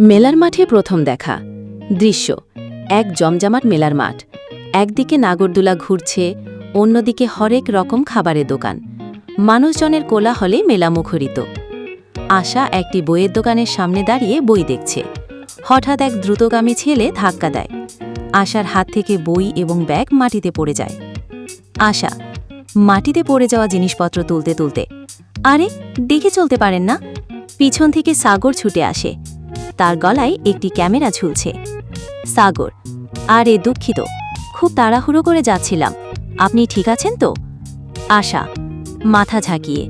মেলার মাঠে প্রথম দেখা। দৃশ্য, এক জমজমাট মেলার মাঠ। একদিকে নাগরদোলা ঘুরছে, অন্যদিকে হরেক রকম খাবারের দোকান। মানুষজনের কোলাহলে মেলা মুখরিত। আশা একটি বইয়ের দোকানের সামনে দাঁড়িয়ে বই দেখছে। হঠাৎ এক দ্রুতগামী ছেলে ধাক্কা দেয়। আশার হাত থেকে বই এবং ব্যাগ মাটিতে পড়ে যায়। আশা, মাটিতে পড়ে যাওয়া জিনিসপত্র তুলতে তুলতে, আরে, দেখে চলতে পারেন না? পিছন থেকে সাগর ছুটে আসে। তার গলায় একটি ক্যামেরা ঝুলছে। সাগর, আরে দুঃখিত, খুব তাড়াহুড়ো করে যাচ্ছিলাম। আপনি ঠিক আছেন তো? আশা, মাথা ঝাঁকিয়ে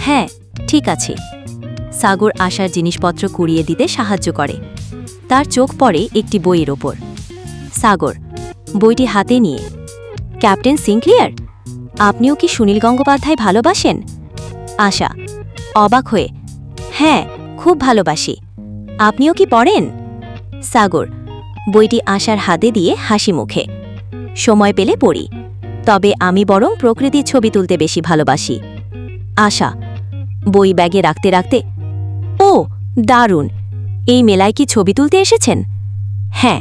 হ্যাঁ ঠিক আছে। সাগর আশার জিনিসপত্র কুড়িয়ে দিতে সাহায্য করে। তার চোখ পড়ে একটি বইয়ের ওপর। সাগর, বইটি হাতে নিয়ে, ক্যাপ্টেন সিনক্লিয়ার আপনিও কি সুনীল গঙ্গোপাধ্যায় ভালোবাসেন? আশা, অবাক হয়ে হ্যাঁ খুব ভালোবাসি। আপনিও কি পড়েন? সাগর, বইটি আশার হাতে দিয়ে হাসি মুখে। সময় পেলে পড়ি, তবে আমি বরং প্রকৃতির ছবি তুলতে বেশি ভালোবাসি। আশা, বই ব্যাগে রাখতে রাখতে, ও, দারুণ! এই মেলায় কি ছবি তুলতে এসেছেন? হ্যাঁ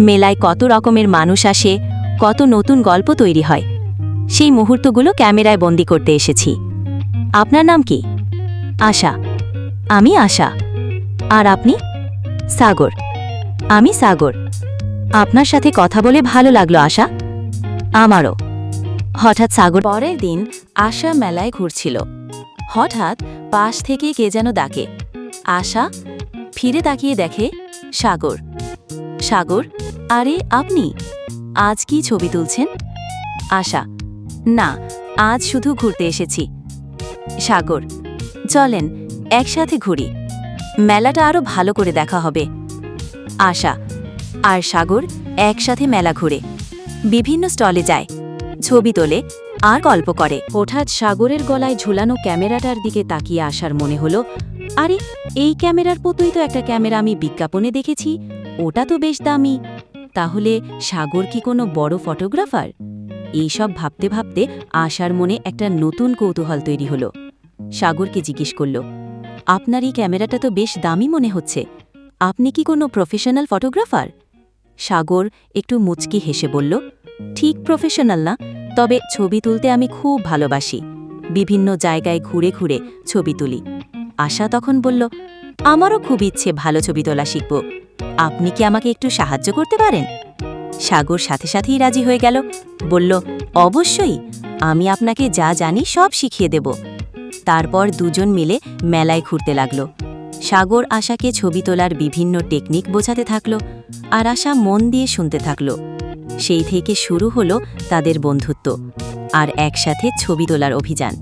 মেলায় কত রকমের মানুষ আসে, কত নতুন গল্প তৈরি হয়। সেই মুহূর্তগুলো ক্যামেরায় বন্দি করতে এসেছি। আপনার নাম কি? আশা, আমি আশা। আর আপনি? সাগর। আমি সাগর। আপনার সাথে কথা বলে ভালো লাগল, আশা। আমারও। হঠাৎ সাগর পরের দিন আশা মেলায় ঘুরছিল। হঠাৎ পাশ থেকে কে যেন ডাকে। আশা ফিরে তাকিয়ে দেখে সাগর। সাগর, আরে আপনি? আজ কি ছবি তুলছেন? আশা, না, আজ শুধু ঘুরতে এসেছি। সাগর, চলেন, একসাথে ঘুরি। মেলাটা আরও ভালো করে দেখা হবে। আশা, আর সাগর একসাথে মেলা ঘুরে। বিভিন্ন স্টলে যায়, ছবি তোলে, আর গল্প করে। হঠাৎ সাগরের গলায় ঝুলানো ক্যামেরাটার দিকে তাকিয়ে আসার মনে হলো, আরে, এই ক্যামেরার পতই তো একটা ক্যামেরা আমি বিজ্ঞাপনে দেখেছি, ওটা তো বেশ দামি। তাহলে সাগর কি কোনো বড় ফটোগ্রাফার? এইসব ভাবতে ভাবতে আশার মনে একটা নতুন কৌতূহল তৈরি হলো। সাগরকে জিজ্ঞেস করল আপনার এই ক্যামেরাটা তো বেশ দামি মনে হচ্ছে। আপনি কি কোনো প্রফেশনাল ফটোগ্রাফার সাগর একটু মুচকি হেসে বলল, ঠিক প্রফেশনাল না, তবে ছবি তুলতে আমি খুব ভালোবাসি। বিভিন্ন জায়গায় ঘুরে ঘুরে ছবি তুলি। আশা তখন বলল, আমারও খুব ইচ্ছে ভালো ছবি তোলা শিখব। আপনি কি আমাকে একটু সাহায্য করতে পারেন? সাগর সাথে সাথেই রাজি হয়ে গেল, বলল, অবশ্যই, আমি আপনাকে যা জানি সব শিখিয়ে দেব। তারপর দুজন মিলে মেলায় ঘুরতে লাগল। সাগর আশাকে ছবি তোলার বিভিন্ন টেকনিক বোঝাতে থাকল আর আশা মন দিয়ে শুনতে থাকল। সেই থেকে শুরু হলো তাদের বন্ধুত্ব আর একসাথে ছবি তোলার অভিযান।